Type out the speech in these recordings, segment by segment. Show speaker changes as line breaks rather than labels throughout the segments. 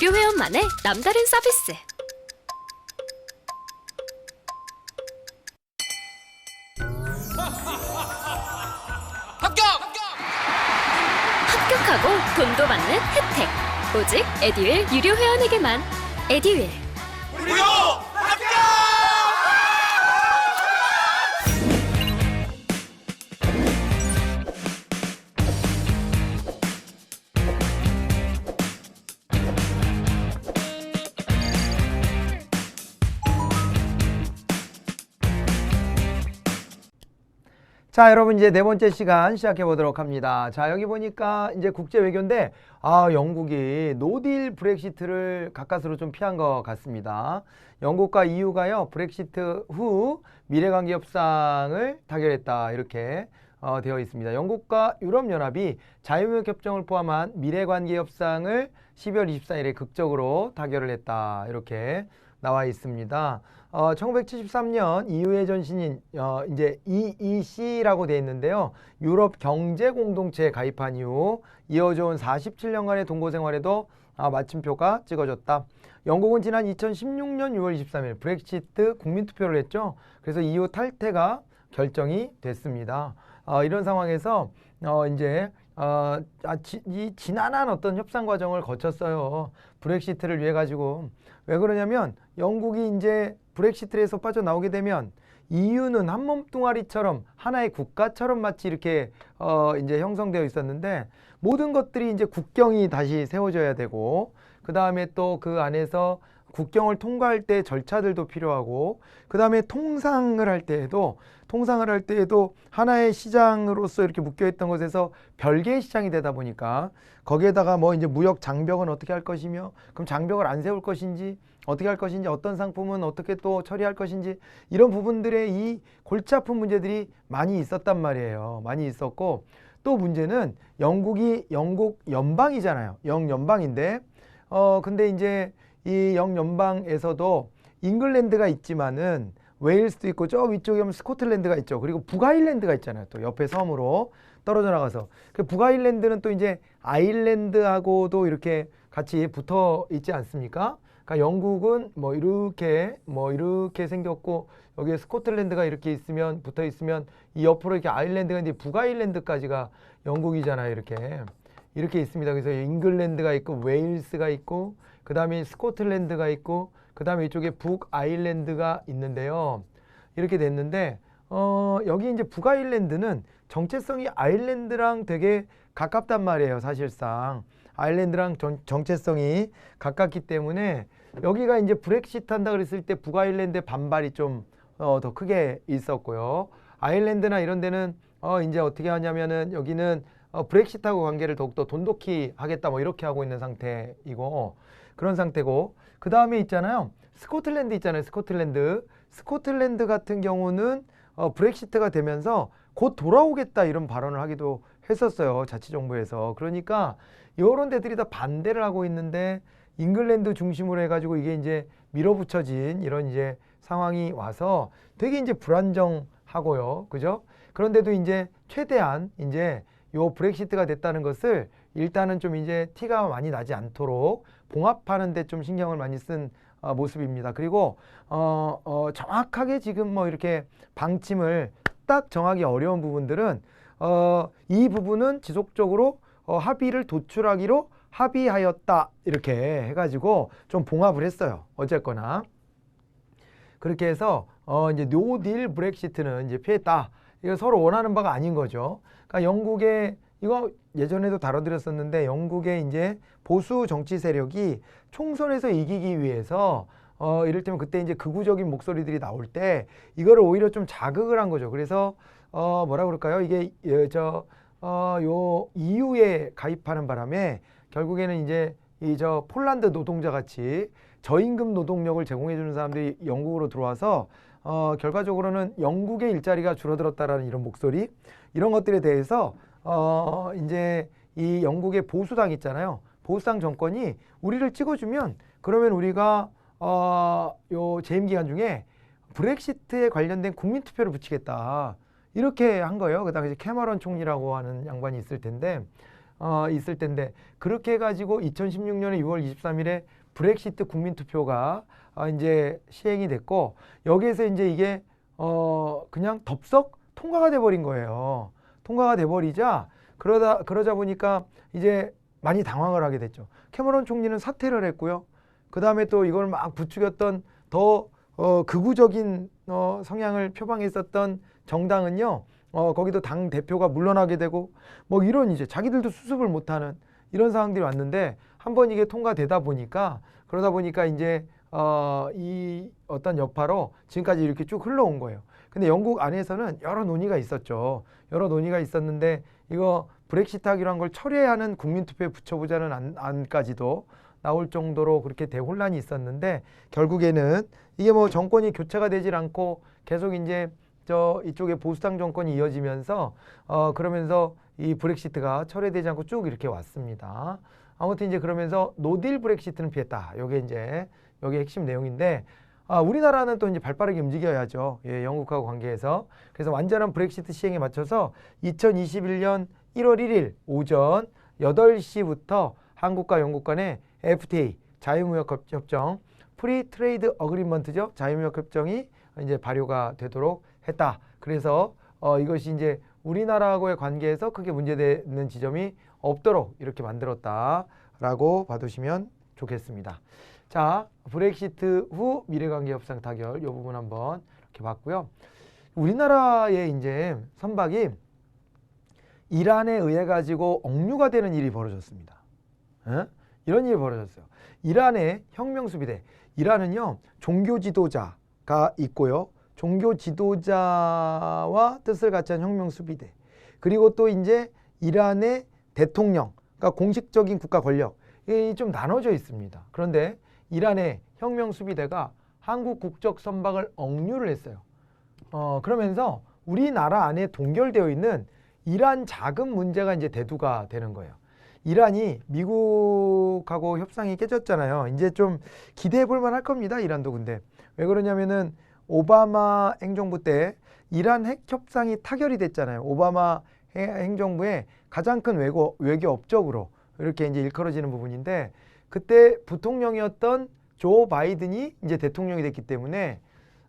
유료 회원만의 남다른 서비스.
합격!
합격하고 돈도 받는 혜택. 오직 에듀윌 유료 회원에게만. 에듀윌.
무료
자, 여러분 이제 네 번째 시간 시작해 보도록 합니다. 자, 여기 보니까 이제 국제 외교인데 아, 영국이 노딜 브렉시트를 가까스로 좀 피한 것 같습니다. 영국과 EU가요, 브렉시트 후 미래 관계 협상을 타결했다. 이렇게 어, 되어 있습니다. 영국과 유럽연합이 자유무역 협정을 포함한 미래 관계 협상을 12월 24일에 극적으로 타결을 했다. 이렇게 나와 있습니다. 어, 1973년 EU의 전신인 어, 이제 EEC라고 되어 있는데요. 유럽 경제 공동체에 가입한 이후 이어져 온 47년간의 동거 생활에도 아, 마침표가 찍어졌다. 영국은 지난 2016년 6월 23일 브렉시트 국민 투표를 했죠. 그래서 EU 탈퇴가 결정이 됐습니다. 어, 이런 상황에서 어, 이제 어, 아, 지, 이 지난한 어떤 협상 과정을 거쳤어요. 브렉시트를 위해 가지고 왜 그러냐면 영국이 이제 브렉시트에서 빠져나오게 되면 EU는 한 몸뚱아리처럼 하나의 국가처럼 마치 이렇게 어 이제 형성되어 있었는데 모든 것들이 이제 국경이 다시 세워져야 되고 그 다음에 또 그 안에서 국경을 통과할 때 절차들도 필요하고 그 다음에 통상을 할 때에도 통상을 할 때에도 하나의 시장으로서 이렇게 묶여있던 것에서 별개의 시장이 되다 보니까 거기에다가 뭐 이제 무역 장벽은 어떻게 할 것이며 그럼 장벽을 안 세울 것인지 어떻게 할 것인지 어떤 상품은 어떻게 또 처리할 것인지 이런 부분들의 이 골치 아픈 문제들이 많이 있었단 말이에요. 많이 있었고 또 문제는 영국이 영국 연방이잖아요. 영연방인데 어 근데 이제 이 영연방에서도 잉글랜드가 있지만은 웨일스도 있고 저 위쪽에 보면 스코틀랜드가 있죠. 그리고 북아일랜드가 있잖아요. 또 옆에 섬으로 떨어져 나가서 그 북아일랜드는 또 이제 아일랜드하고도 이렇게 같이 붙어 있지 않습니까? 그러니까 영국은 뭐 이렇게 뭐 이렇게 생겼고 여기에 스코틀랜드가 이렇게 있으면 붙어 있으면 이 옆으로 이렇게 아일랜드가 이제 북아일랜드까지가 영국이잖아요. 이렇게 이렇게 있습니다. 그래서 잉글랜드가 있고 웨일스가 있고 그 다음에 스코틀랜드가 있고 그 다음에 이쪽에 북아일랜드가 있는데요. 이렇게 됐는데 어, 여기 이제 북아일랜드는 정체성이 아일랜드랑 되게 가깝단 말이에요. 사실상 아일랜드랑 정, 정체성이 가깝기 때문에 여기가 이제 브렉시트 한다 그랬을 때 북아일랜드의 반발이 좀 어, 더 크게 있었고요. 아일랜드나 이런 데는 어, 이제 어떻게 하냐면은 여기는 어, 브렉시트하고 관계를 더욱더 돈독히 하겠다 뭐 이렇게 하고 있는 상태이고 그런 상태고 그 다음에 있잖아요. 스코틀랜드 있잖아요. 스코틀랜드. 스코틀랜드 같은 경우는 어, 브렉시트가 되면서 곧 돌아오겠다 이런 발언을 하기도 했었어요. 자치정부에서. 그러니까 이런 데들이 다 반대를 하고 있는데 잉글랜드 중심으로 해가지고 이게 이제 밀어붙여진 이런 이제 상황이 와서 되게 이제 불안정하고요. 그죠? 그런데도 이제 최대한 이제 요 브렉시트가 됐다는 것을 일단은 좀 이제 티가 많이 나지 않도록 봉합하는 데 좀 신경을 많이 쓴 어, 모습입니다. 그리고 어, 어, 정확하게 지금 뭐 이렇게 방침을 딱 정하기 어려운 부분들은 어, 이 부분은 지속적으로 어, 합의를 도출하기로 합의하였다 이렇게 해가지고 좀 봉합을 했어요. 어쨌거나 그렇게 해서 어, 이제 노딜 브렉시트는 이제 피했다. 이거 서로 원하는 바가 아닌 거죠. 그러니까 영국의 이거 예전에도 다뤄드렸었는데 영국의 이제 보수 정치 세력이 총선에서 이기기 위해서 어 이를테면 그때 이제 극우적인 목소리들이 나올 때 이거를 오히려 좀 자극을 한 거죠. 그래서 어 뭐라 그럴까요? 이게 예, 저어요 EU에 가입하는 바람에 결국에는 이제 이 저 폴란드 노동자 같이 저임금 노동력을 제공해 주는 사람들이 영국으로 들어와서 어 결과적으로는 영국의 일자리가 줄어들었다라는 이런 목소리 이런 것들에 대해서 어 이제 이 영국의 보수당 있잖아요. 보수당 정권이 우리를 찍어주면 그러면 우리가 어 요 재임 기간 중에 브렉시트에 관련된 국민 투표를 붙이겠다 이렇게 한 거예요. 그 당시 캐머런 총리라고 하는 양반이 있을 텐데 어, 있을 텐데 그렇게 해가지고 2016년에 6월 23일에 브렉시트 국민 투표가 어, 이제 시행이 됐고 여기에서 이제 이게 어, 그냥 덥석 통과가 돼버린 거예요. 통과가 돼버리자 그러다 그러자 보니까 이제 많이 당황을 하게 됐죠. 캐머런 총리는 사퇴를 했고요. 그 다음에 또 이걸 막 부추겼던 더 어, 극우적인 어, 성향을 표방했었던 정당은요. 어, 거기도 당 대표가 물러나게 되고 뭐 이런 이제 자기들도 수습을 못하는 이런 상황들이 왔는데 한번 이게 통과되다 보니까 그러다 보니까 이제 어, 이 어떤 여파로 지금까지 이렇게 쭉 흘러온 거예요. 근데 영국 안에서는 여러 논의가 있었죠. 여러 논의가 있었는데 이거 브렉시트 하기로 한 걸 철회하는 국민투표에 붙여보자는 안, 안까지도 나올 정도로 그렇게 대혼란이 있었는데 결국에는 이게 뭐 정권이 교체가 되질 않고 계속 이제 저 이쪽에 보수당 정권이 이어지면서 어 그러면서 이 브렉시트가 철회되지 않고 쭉 이렇게 왔습니다. 아무튼 이제 그러면서 노딜 브렉시트는 피했다. 요게 이제 여기 핵심 내용인데 아, 우리나라는 또 이제 발빠르게 움직여야죠. 예, 영국하고 관계해서. 그래서 완전한 브렉시트 시행에 맞춰서 2021년 1월 1일 오전 8시부터 한국과 영국 간의 FTA 자유무역 협- 협정 프리 트레이드 어그리먼트죠. 자유무역 협정이 이제 발효가 되도록 했다. 그래서 어, 이것이 이제 우리나라하고의 관계에서 크게 문제되는 지점이 없도록 이렇게 만들었다라고 봐두시면 좋겠습니다. 자, 브렉시트 후 미래관계 협상 타결 이 부분 한번 이렇게 봤고요. 우리나라의 이제 선박이 이란에 의해 가지고 억류가 되는 일이 벌어졌습니다. 예? 이런 일이 벌어졌어요. 이란의 혁명 수비대. 이란은요 종교 지도자가 있고요. 종교 지도자와 뜻을 같이 한 혁명 수비대. 그리고 또 이제 이란의 대통령, 그러니까 공식적인 국가 권력 이게 좀 나눠져 있습니다. 그런데 이란의 혁명 수비대가 한국 국적 선박을 억류를 했어요. 어, 그러면서 우리나라 안에 동결되어 있는 이란 자금 문제가 이제 대두가 되는 거예요. 이란이 미국하고 협상이 깨졌잖아요. 이제 좀 기대해 볼 만할 겁니다. 이란도 근데 왜 그러냐면은 오바마 행정부 때 이란 핵 협상이 타결이 됐잖아요. 오바마 해- 행정부의 가장 큰 외교 외교 업적으로 이렇게 이제 일컬어지는 부분인데 그때 부통령이었던 조 바이든이 이제 대통령이 됐기 때문에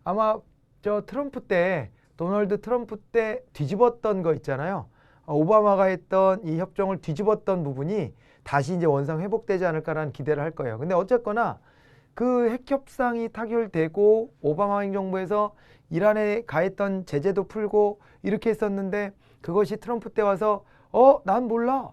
아마 저 트럼프 때 도널드 트럼프 때 뒤집었던 거 있잖아요. 어, 오바마가 했던 이 협정을 뒤집었던 부분이 다시 이제 원상 회복되지 않을까라는 기대를 할 거예요. 근데 어쨌거나 그 핵협상이 타결되고 오바마 행정부에서 이란에 가했던 제재도 풀고 이렇게 했었는데 그것이 트럼프 때 와서 어, 난 몰라.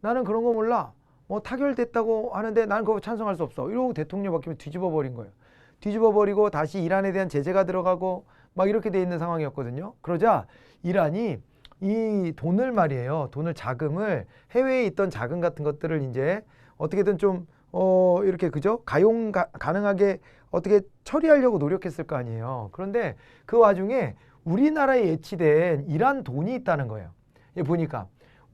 나는 그런 거 몰라. 뭐 타결됐다고 하는데 나는 그거 찬성할 수 없어. 이러고 대통령 바뀌면 뒤집어 버린 거예요. 뒤집어 버리고 다시 이란에 대한 제재가 들어가고 막 이렇게 돼 있는 상황이었거든요. 그러자 이란이 이 돈을 말이에요. 돈을 자금을 해외에 있던 자금 같은 것들을 이제 어떻게든 좀 어, 이렇게 그죠? 가용 가, 가능하게 어떻게 처리하려고 노력했을 거 아니에요. 그런데 그 와중에 우리나라에 예치된 이란 돈이 있다는 거예요. 예, 보니까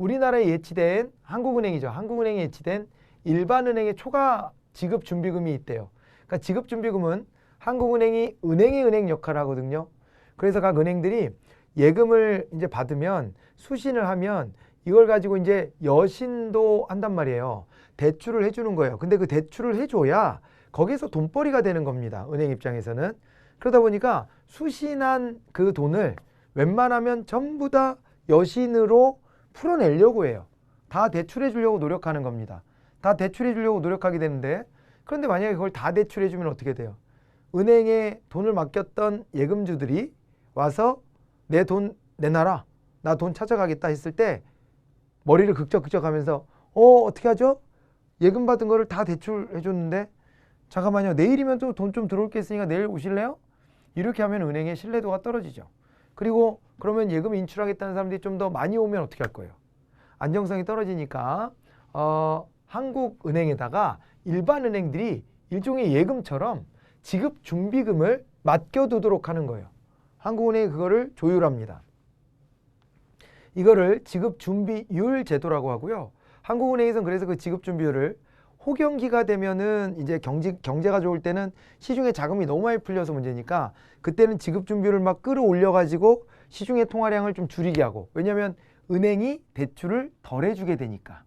우리나라에 예치된 한국은행이죠. 한국은행에 예치된 일반은행의 초과 지급 준비금이 있대요. 그러니까 지급 준비금은 한국은행이 은행의 은행 역할을 하거든요. 그래서 각 은행들이 예금을 이제 받으면 수신을 하면 이걸 가지고 이제 여신도 한단 말이에요. 대출을 해주는 거예요. 근데 그 대출을 해줘야 거기서 돈벌이가 되는 겁니다. 은행 입장에서는. 그러다 보니까 수신한 그 돈을 웬만하면 전부 다 여신으로 풀어내려고 해요. 다 대출해 주려고 노력하는 겁니다. 다 대출해 주려고 노력하게 되는데 그런데 만약에 그걸 다 대출해 주면 어떻게 돼요? 은행에 돈을 맡겼던 예금주들이 와서 내 돈 내놔라. 나 돈 찾아가겠다 했을 때 머리를 극적극적 하면서 어 어떻게 하죠? 예금 받은 거를 다 대출해 줬는데 잠깐만요. 내일이면 또 돈 좀 들어올 게 있으니까 내일 오실래요? 이렇게 하면 은행의 신뢰도가 떨어지죠. 그리고 그러면 예금 인출하겠다는 사람들이 좀 더 많이 오면 어떻게 할 거예요? 안정성이 떨어지니까 어, 한국은행에다가 일반 은행들이 일종의 예금처럼 지급 준비금을 맡겨두도록 하는 거예요. 한국은행이 그거를 조율합니다. 이거를 지급 준비율 제도라고 하고요. 한국은행에서는 그래서 그 지급 준비율을 호경기가 되면은 이제 경제 경제가 좋을 때는 시중에 자금이 너무 많이 풀려서 문제니까 그때는 지급 준비율을 막 끌어올려 가지고 시중의 통화량을 좀 줄이게 하고 왜냐하면 은행이 대출을 덜 해주게 되니까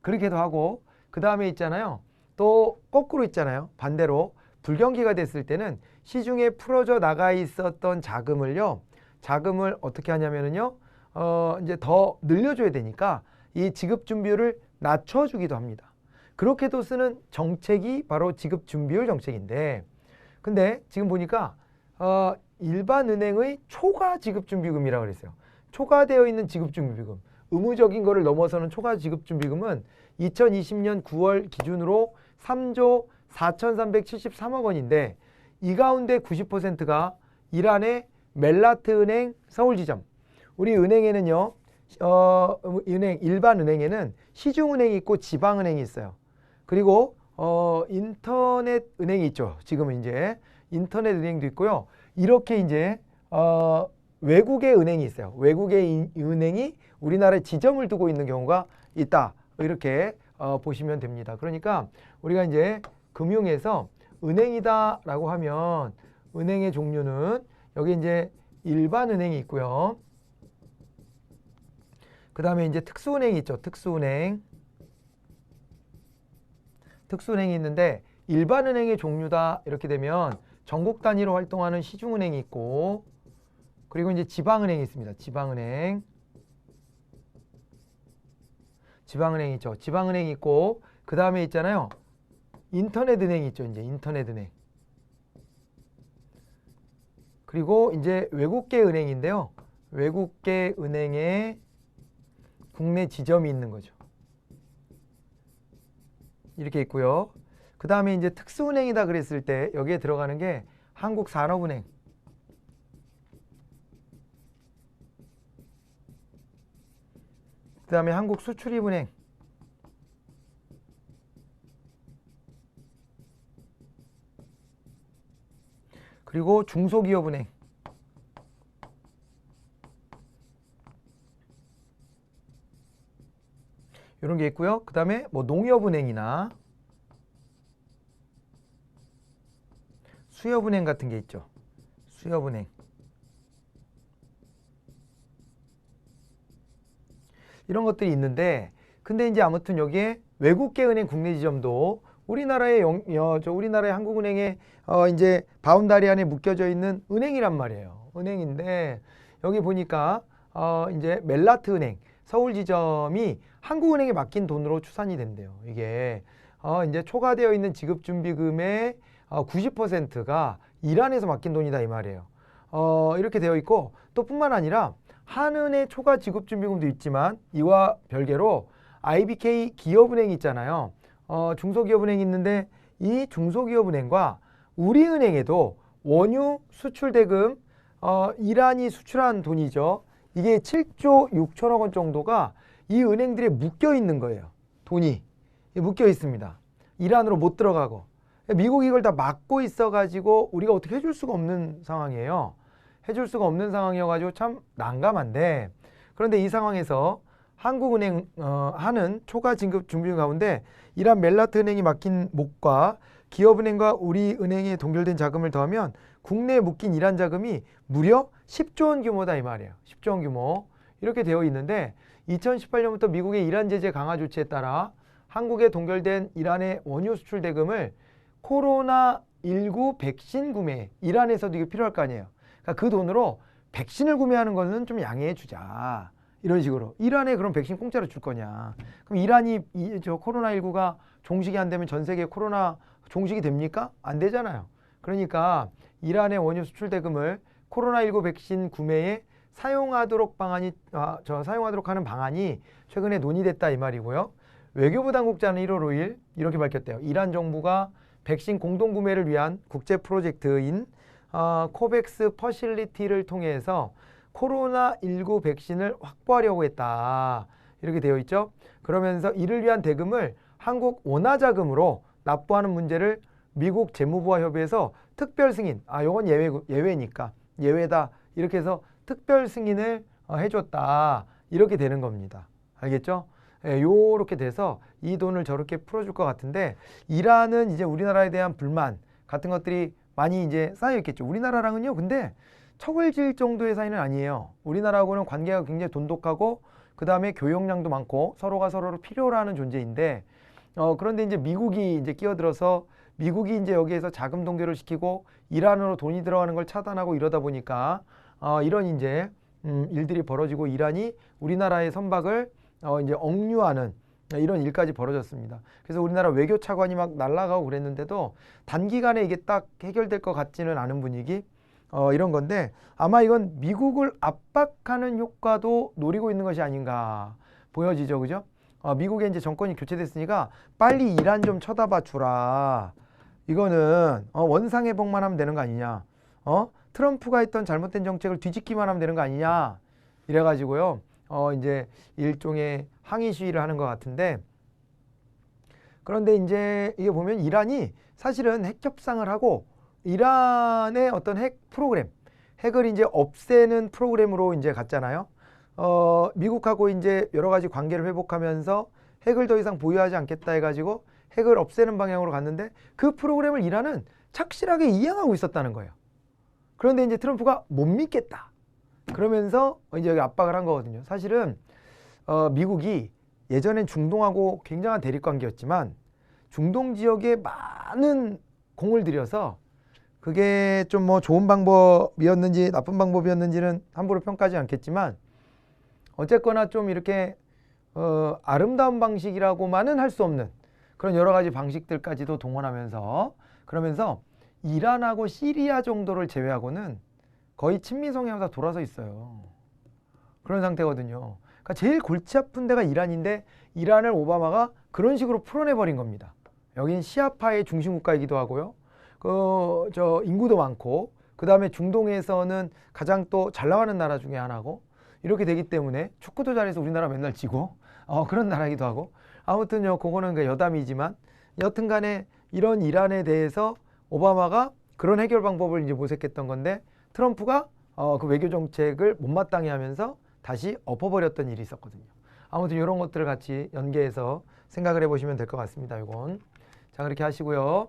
그렇게도 하고 그 다음에 있잖아요. 또 거꾸로 있잖아요. 반대로 불경기가 됐을 때는 시중에 풀어져 나가 있었던 자금을요. 자금을 어떻게 하냐면은요. 어 이제 더 늘려줘야 되니까 이 지급 준비율을 낮춰주기도 합니다. 그렇게도 쓰는 정책이 바로 지급 준비율 정책인데 근데 지금 보니까 어 일반 은행의 초과 지급 준비금이라고 그랬어요. 초과되어 있는 지급 준비금. 의무적인 거를 넘어서는 초과 지급 준비금은 2020년 9월 기준으로 3조 4,373억 원인데 이 가운데 90%가 이란의 멜라트 은행 서울 지점. 우리 은행에는요. 어, 은행 일반 은행에는 시중 은행이 있고 지방 은행이 있어요. 그리고 어, 인터넷 은행이 있죠. 지금은 이제 인터넷 은행도 있고요. 이렇게 이제 어, 외국의 은행이 있어요. 외국의 인- 은행이 우리나라에 지점을 두고 있는 경우가 있다. 이렇게 어, 보시면 됩니다. 그러니까 우리가 이제 금융에서 은행이다라고 하면 은행의 종류는 여기 이제 일반 은행이 있고요. 그 다음에 이제 특수은행이 있죠. 특수은행. 특수은행이 있는데 일반 은행의 종류다 이렇게 되면 전국 단위로 활동하는 시중은행이 있고 그리고 이제 지방은행이 있습니다. 지방은행. 지방은행 있죠. 지방은행 있고 그 다음에 있잖아요. 인터넷 은행이 있죠. 이제 인터넷 은행. 그리고 이제 외국계 은행인데요. 외국계 은행에 국내 지점이 있는 거죠. 이렇게 있고요. 그 다음에 이제 특수은행이다 그랬을 때 여기에 들어가는 게 한국산업은행. 그 다음에 한국수출입은행. 그리고 중소기업은행. 이런 게 있고요. 그 다음에 뭐 농협은행이나 수협은행 같은 게 있죠. 수협은행. 이런 것들이 있는데 근데 이제 아무튼 여기에 외국계 은행 국내 지점도 우리나라의 영, 어, 저 우리나라의 한국은행에 어, 이제 바운다리 안에 묶여져 있는 은행이란 말이에요. 은행인데 여기 보니까 어, 이제 멜라트 은행 서울 지점이 한국은행에 맡긴 돈으로 추산이 된대요. 이게 어, 이제 초과되어 있는 지급 준비금의 어, 90%가 이란에서 맡긴 돈이다 이 말이에요. 어, 이렇게 되어 있고 또 뿐만 아니라 한은의 초과 지급 준비금도 있지만 이와 별개로 IBK 기업은행이 있잖아요. 어, 중소기업은행이 있는데 이 중소기업은행과 우리은행에도 원유 수출 대금 어, 이란이 수출한 돈이죠. 이게 7조 6천억 원 정도가 이 은행들에 묶여 있는 거예요. 돈이 묶여 있습니다. 이란으로 못 들어가고 미국이 이걸 다 막고 있어가지고 우리가 어떻게 해줄 수가 없는 상황이에요. 해줄 수가 없는 상황이어가지고 참 난감한데 그런데 이 상황에서 한국은행 어, 하는 초과 진급 준비 가운데 이란 멜라트 은행이 맡긴 몫과 기업은행과 우리 은행에 동결된 자금을 더하면 국내에 묶인 이란 자금이 무려 10조 원 규모다 이 말이에요. 10조 원 규모 이렇게 되어 있는데 2018년부터 미국의 이란 제재 강화 조치에 따라 한국에 동결된 이란의 원유 수출 대금을 코로나 19 백신 구매 이란에서도 이게 필요할 거 아니에요. 그러니까 그 돈으로 백신을 구매하는 거는 좀 양해해 주자. 이런 식으로 이란에 그럼 백신 공짜로 줄 거냐? 그럼 이란이 이, 저 코로나 19가 종식이 안 되면 전 세계 코로나 종식이 됩니까? 안 되잖아요. 그러니까 이란의 원유 수출 대금을 코로나 19 백신 구매에 사용하도록 방안이 아, 저 사용하도록 하는 방안이 최근에 논의됐다 이 말이고요. 외교부 당국자는 1월 5일 이렇게 밝혔대요. 이란 정부가 백신 공동 구매를 위한 국제 프로젝트인 어, 코백스 퍼실리티를 통해서 코로나19 백신을 확보하려고 했다. 이렇게 되어 있죠. 그러면서 이를 위한 대금을 한국 원화 자금으로 납부하는 문제를 미국 재무부와 협의해서 특별 승인, 아, 요건 예외, 예외니까 예외다. 이렇게 해서 특별 승인을 어, 해줬다. 이렇게 되는 겁니다. 알겠죠? 예, 요렇게 돼서 이 돈을 저렇게 풀어줄 것 같은데 이란은 이제 우리나라에 대한 불만 같은 것들이 많이 이제 쌓여 있겠죠. 우리나라랑은요. 근데 척을 지을 정도의 사이는 아니에요. 우리나라하고는 관계가 굉장히 돈독하고 그 다음에 교역량도 많고 서로가 서로를 필요로 하는 존재인데 어, 그런데 이제 미국이 이제 끼어들어서 미국이 이제 여기에서 자금 동결을 시키고 이란으로 돈이 들어가는 걸 차단하고 이러다 보니까 어, 이런 이제 음, 일들이 벌어지고 이란이 우리나라의 선박을 어, 이제 억류하는 이런 일까지 벌어졌습니다. 그래서 우리나라 외교 차관이 막 날아가고 그랬는데도 단기간에 이게 딱 해결될 것 같지는 않은 분위기 어, 이런 건데 아마 이건 미국을 압박하는 효과도 노리고 있는 것이 아닌가 보여지죠, 그죠? 어, 미국의 이제 정권이 교체됐으니까 빨리 이란 좀 쳐다봐 주라. 이거는 어, 원상 회복만 하면 되는 거 아니냐? 어? 트럼프가 했던 잘못된 정책을 뒤집기만 하면 되는 거 아니냐? 이래가지고요. 어, 이제 일종의 항의 시위를 하는 것 같은데 그런데 이제 이게 보면 이란이 사실은 핵 협상을 하고 이란의 어떤 핵 프로그램, 핵을 이제 없애는 프로그램으로 이제 갔잖아요. 어, 미국하고 이제 여러 가지 관계를 회복하면서 핵을 더 이상 보유하지 않겠다 해가지고 핵을 없애는 방향으로 갔는데 그 프로그램을 이란은 착실하게 이행하고 있었다는 거예요. 그런데 이제 트럼프가 못 믿겠다. 그러면서 이제 여기 압박을 한 거거든요. 사실은 어, 미국이 예전엔 중동하고 굉장한 대립 관계였지만 중동 지역에 많은 공을 들여서 그게 좀 뭐 좋은 방법이었는지 나쁜 방법이었는지는 함부로 평가하지 않겠지만 어쨌거나 좀 이렇게 어, 아름다운 방식이라고만은 할 수 없는 그런 여러 가지 방식들까지도 동원하면서 그러면서 이란하고 시리아 정도를 제외하고는 거의 친미 다 돌아서 있어요. 그런 상태거든요. 그러니까 제일 골치 아픈 데가 이란인데 이란을 오바마가 그런 식으로 풀어내 버린 겁니다. 여긴 시아파의 중심 국가이기도 하고요. 그 저 인구도 많고 그 다음에 중동에서는 가장 또 잘 나가는 나라 중에 하나고 이렇게 되기 때문에 축구도 잘해서 우리나라 맨날 지고 어, 그런 나라이기도 하고 아무튼요 그거는 그 여담이지만 여튼간에 이런 이란에 대해서 오바마가 그런 해결 방법을 이제 모색했던 건데 트럼프가 어, 그 외교 정책을 못마땅해 하면서 다시 엎어버렸던 일이 있었거든요. 아무튼 이런 것들을 같이 연계해서 생각을 해보시면 될 것 같습니다. 이건 자 그렇게 하시고요.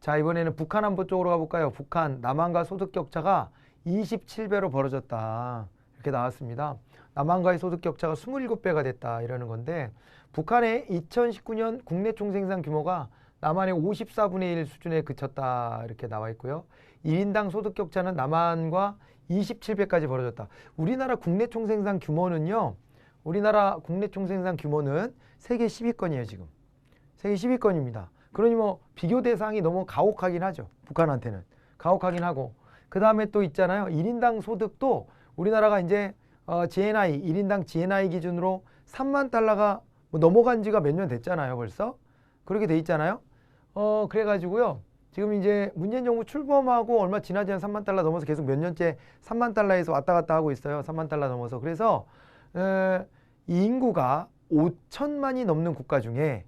자 이번에는 북한 안보 쪽으로 가볼까요? 북한 남한과 소득 격차가 27배로 벌어졌다 이렇게 나왔습니다. 남한과의 소득 격차가 27배가 됐다 이러는 건데 북한의 2019년 국내 총생산 규모가 남한의 54분의 1 수준에 그쳤다 이렇게 나와 있고요. 1인당 소득 격차는 남한과 27배까지 벌어졌다. 우리나라 국내 총생산 규모는요. 우리나라 국내 총생산 규모는 세계 10위권이에요 지금. 세계 10위권입니다. 그러니 뭐 비교 대상이 너무 가혹하긴 하죠. 북한한테는 가혹하긴 하고 그 다음에 또 있잖아요. 1인당 소득도 우리나라가 이제 어, GNI 1인당 GNI 기준으로 3만 달러가 뭐 넘어간 지가 몇 년 됐잖아요. 벌써 그렇게 돼 있잖아요. 어 그래가지고요. 지금 이제 문재인 정부 출범하고 얼마 지나지 않은 3만 달러 넘어서 계속 몇 년째 3만 달러에서 왔다 갔다 하고 있어요. 3만 달러 넘어서 그래서 에, 이 인구가 5천만이 넘는 국가 중에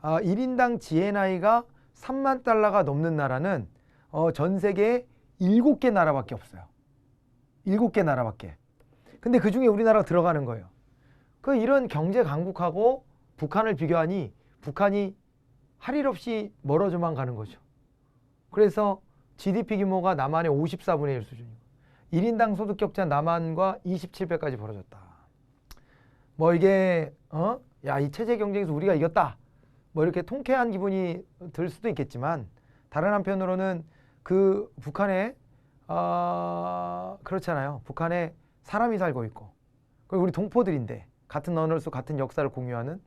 아, 1인당 GNI가 3만 달러가 넘는 나라는 어, 전 세계에 7개 나라밖에 없어요. 7개 나라밖에. 근데 그 중에 우리나라가 들어가는 거예요. 그 이런 경제 강국하고 북한을 비교하니 북한이 할 일 없이 멀어져만 가는 거죠. 그래서 GDP 규모가 남한의 54분의 1 수준이고 1인당 소득 격차 남한과 27배까지 벌어졌다. 뭐 이게 어? 야, 이 체제 경쟁에서 우리가 이겼다. 뭐 이렇게 통쾌한 기분이 들 수도 있겠지만 다른 한편으로는 그 북한에 어, 그렇잖아요. 북한에 사람이 살고 있고 그리고 우리 동포들인데 같은 언어로서 같은 역사를 공유하는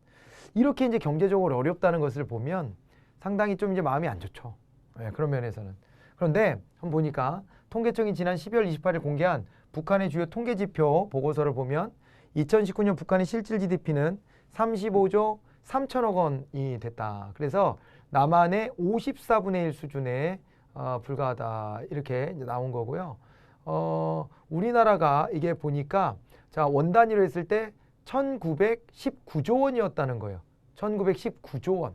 이렇게 이제 경제적으로 어렵다는 것을 보면 상당히 좀 이제 마음이 안 좋죠. 예, 그런 면에서는. 그런데 한번 보니까 통계청이 지난 12월 28일 공개한 북한의 주요 통계 지표 보고서를 보면 2019년 북한의 실질 GDP는 35조 3천억 원이 됐다. 그래서 남한의 54분의 1 수준에 어, 불과하다. 이렇게 나온 거고요. 어, 우리나라가 이게 보니까 자, 원 단위로 했을 때 1919조 원이었다는 거예요. 1919조 원.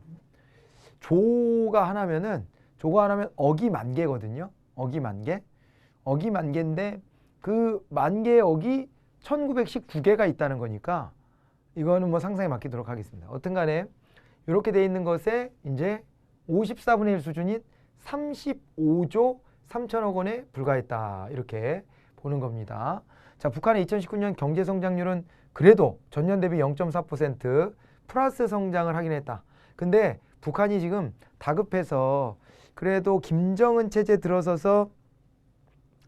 조가 하나면은 조가 하나면 억이 만 개거든요. 억이 만 개. 억이 만 개인데 그 만 개의 억이 1919개가 있다는 거니까 이거는 뭐 상상에 맡기도록 하겠습니다. 어떤 간에 이렇게 돼 있는 것에 이제 54분의 1 수준인 35조 3천억 원에 불과했다. 이렇게 보는 겁니다. 자, 북한의 2019년 경제 성장률은 그래도 전년 대비 0.4% 플러스 성장을 하긴 했다. 근데 북한이 지금 다급해서 그래도 김정은 체제 들어서서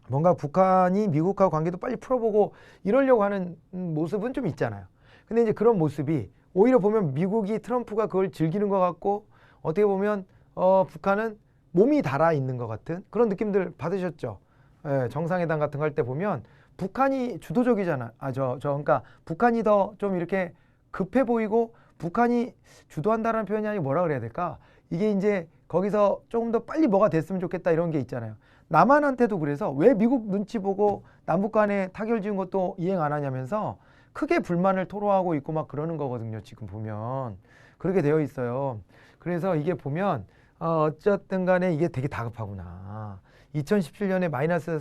뭔가 북한이 미국과 관계도 빨리 풀어보고 이러려고 하는 모습은 좀 있잖아요. 근데 이제 그런 모습이 오히려 보면 미국이 트럼프가 그걸 즐기는 것 같고 어떻게 보면 어, 북한은 몸이 달아 있는 것 같은 그런 느낌들 받으셨죠. 예, 정상회담 같은 거 할 때 보면 북한이 주도적이잖아. 아, 저, 저, 그러니까 북한이 더 좀 이렇게 급해 보이고 북한이 주도한다는 표현이 아니고 뭐라 그래야 될까? 이게 이제 거기서 조금 더 빨리 뭐가 됐으면 좋겠다 이런 게 있잖아요. 남한한테도 그래서 왜 미국 눈치 보고 남북 간에 타결 지은 것도 이행 안 하냐면서 크게 불만을 토로하고 있고 막 그러는 거거든요. 지금 보면 그렇게 되어 있어요. 그래서 이게 보면 어, 어쨌든 간에 이게 되게 다급하구나. 2017년에 마이너스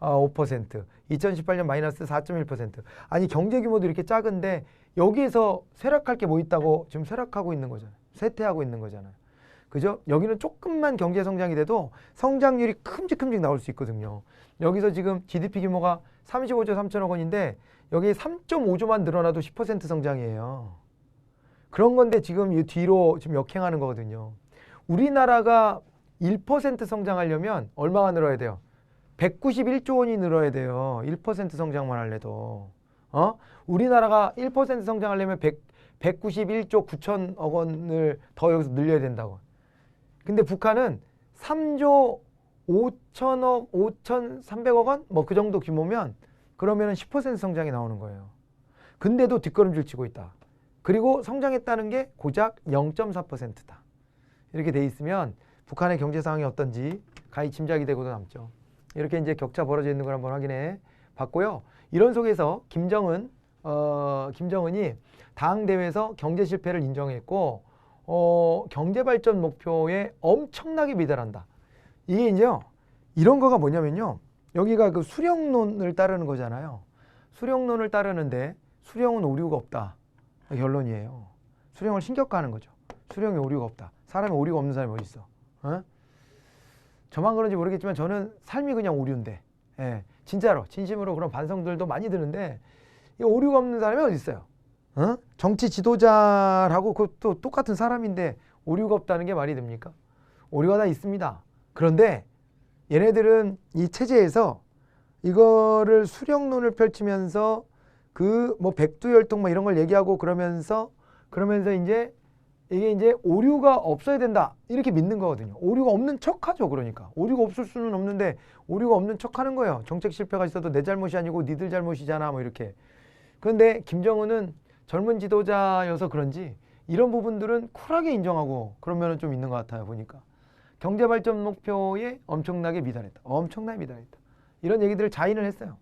3.5%, 2018년 마이너스 4.1%. 아니 경제 규모도 이렇게 작은데 여기에서 쇠락할 게 뭐 있다고 지금 쇠락하고 있는 거잖아요. 쇠퇴하고 있는 거잖아요. 그죠? 여기는 조금만 경제 성장이 돼도 성장률이 큼직큼직 나올 수 있거든요. 여기서 지금 GDP 규모가 35조 3천억 원인데 여기 3.5조만 늘어나도 10% 성장이에요. 그런 건데 지금 이 뒤로 지금 역행하는 거거든요. 우리나라가 1% 성장하려면 얼마가 늘어야 돼요? 191조 원이 늘어야 돼요. 1% 성장만 할래도. 어? 우리나라가 1% 성장하려면 100, 191조 9천억 원을 더 여기서 늘려야 된다고. 근데 북한은 3조 5천억, 5,300억 원? 뭐 그 정도 규모면 그러면은 10% 성장이 나오는 거예요. 근데도 뒷걸음질 치고 있다. 그리고 성장했다는 게 고작 0.4%다. 이렇게 돼 있으면 북한의 경제 상황이 어떤지 가히 짐작이 되고도 남죠. 이렇게 이제 격차 벌어져 있는 걸 한번 확인해 봤고요. 이런 속에서 김정은 어, 김정은이 당 대회에서 경제 실패를 인정했고 어, 경제 발전 목표에 엄청나게 미달한다. 이게 이제요. 이런 거가 뭐냐면요. 여기가 그 수령론을 따르는 거잖아요. 수령론을 따르는데 수령은 오류가 없다. 결론이에요. 수령을 신격화하는 거죠. 수령에 오류가 없다. 사람이 오류가 없는 사람이 어디 있어? 어? 저만 그런지 모르겠지만 저는 삶이 그냥 오류인데, 예, 진짜로 진심으로 그런 반성들도 많이 드는데 이 오류가 없는 사람이 어디 있어요? 어? 정치 지도자라고 그것도 똑같은 사람인데 오류가 없다는 게 말이 됩니까? 오류가 다 있습니다. 그런데 얘네들은 이 체제에서 이거를 수령론을 펼치면서 그 뭐 백두열통 뭐 이런 걸 얘기하고 그러면서 그러면서 이제 이게 이제 오류가 없어야 된다 이렇게 믿는 거거든요. 오류가 없는 척하죠. 그러니까 오류가 없을 수는 없는데 오류가 없는 척하는 거예요. 정책 실패가 있어도 내 잘못이 아니고 니들 잘못이잖아 뭐 이렇게. 그런데 김정은은 젊은 지도자여서 그런지 이런 부분들은 쿨하게 인정하고 그러면은 좀 있는 것 같아요. 보니까 경제 발전 목표에 엄청나게 미달했다. 엄청나게 미달했다. 이런 얘기들을 자인을 했어요.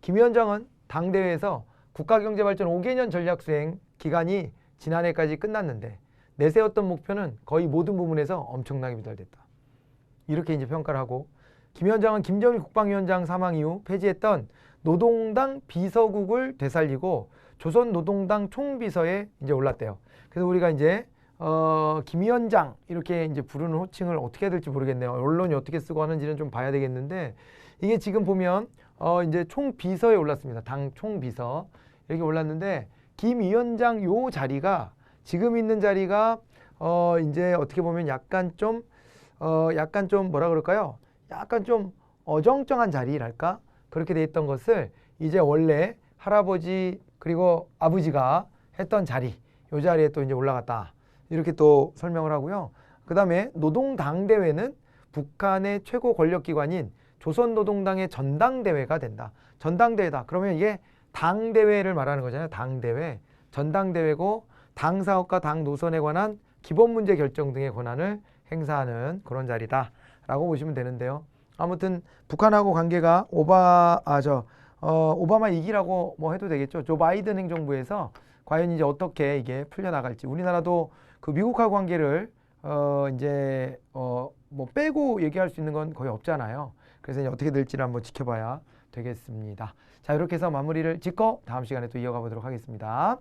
김 위원장은 당대회에서 국가경제발전 5개년 전략 수행 기간이 지난해까지 끝났는데 내세웠던 목표는 거의 모든 부분에서 엄청나게 미달됐다. 이렇게 이제 평가를 하고 김 위원장은 김정일 국방위원장 사망 이후 폐지했던 노동당 비서국을 되살리고 조선 노동당 총비서에 이제 올랐대요. 그래서 우리가 이제 어, 김 위원장 이렇게 이제 부르는 호칭을 어떻게 해야 될지 모르겠네요. 언론이 어떻게 쓰고 하는지는 좀 봐야 되겠는데 이게 지금 보면 어, 이제 총비서에 올랐습니다. 당 총비서 이렇게 올랐는데 김 위원장 요 자리가 지금 있는 자리가 어, 이제 어떻게 보면 약간 좀 어, 약간 좀 뭐라 그럴까요? 약간 좀 어정쩡한 자리랄까? 그렇게 돼 있던 것을 이제 원래 할아버지 그리고 아버지가 했던 자리 요 자리에 또 이제 올라갔다. 이렇게 또 설명을 하고요. 그 다음에 노동당 대회는 북한의 최고 권력 기관인 조선노동당의 전당대회가 된다. 전당대회다. 그러면 이게 당대회를 말하는 거잖아요. 당대회. 전당대회고 당 사업과 당 노선에 관한 기본 문제 결정 등의 권한을 행사하는 그런 자리다라고 보시면 되는데요. 아무튼 북한하고 관계가 오바 아저 어, 오바마 이기라고 뭐 해도 되겠죠. 조 바이든 행정부에서 과연 이제 어떻게 이게 풀려 나갈지 우리나라도 그 미국하고 관계를 어 이제 어 뭐 빼고 얘기할 수 있는 건 거의 없잖아요. 그래서 이제 어떻게 될지를 한번 지켜봐야 되겠습니다. 자 이렇게 해서 마무리를 짓고 다음 시간에 또 이어가 보도록 하겠습니다.